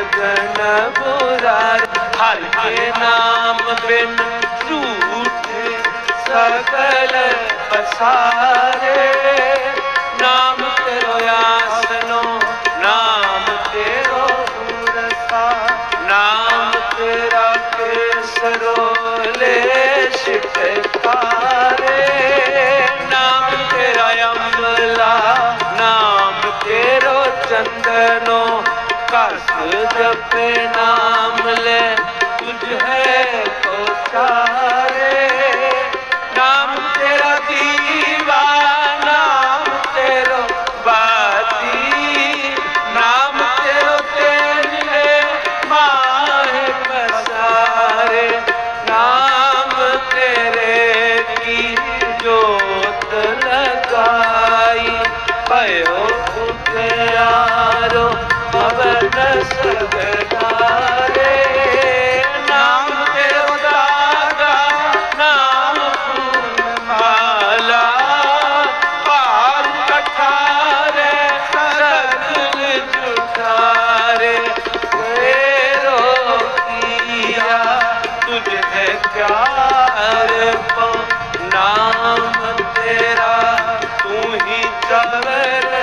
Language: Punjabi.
ਸਗਨ ਬੁਰਾਰ ਹਰ ਕੇ ਨਾਮ ਬਿਨ ਝੂਠ ਸਕਲ ਪਸਾਰੇ। ਨਾਮ ਤੇਰੋ ਆਸਨੋ, ਨਾਮ ਤੇਰੋ ਗੁਰਸਾ, ਨਾਮ ਤੇਰਾ ਕੇਸਰੋ ਲੈ ਸ਼ਿਟਕਾਰੇ ਨਾਮ ਤੇਰਾ ਅੰਬਲਾ ਨਾਮ ਤੇਰੋ ਚੰਦਨੋ ਕਸ ਜਪੇ ਨਾਮ ਲੈ ਤੁਝ ਹੈ ਸਾਰੇ ਨਾਮ ਤੇਰਾ ਦੀਵਾ ਨਾਮ ਤੇਰਾ ਬਾਤੀ ਨਾਮ ਤੇਰਾ ਤੇਜ ਹੈ ਨਾਮ ਤੇਰੇ ਕੀ ਜੋਤ ਲਗਾਈ ਤੁਝੇ ਪਿਆਰ ਪਾ ਨਾਮ ਤੇਰਾ ਤੂੰ ਹੀ ਚਲਵੇ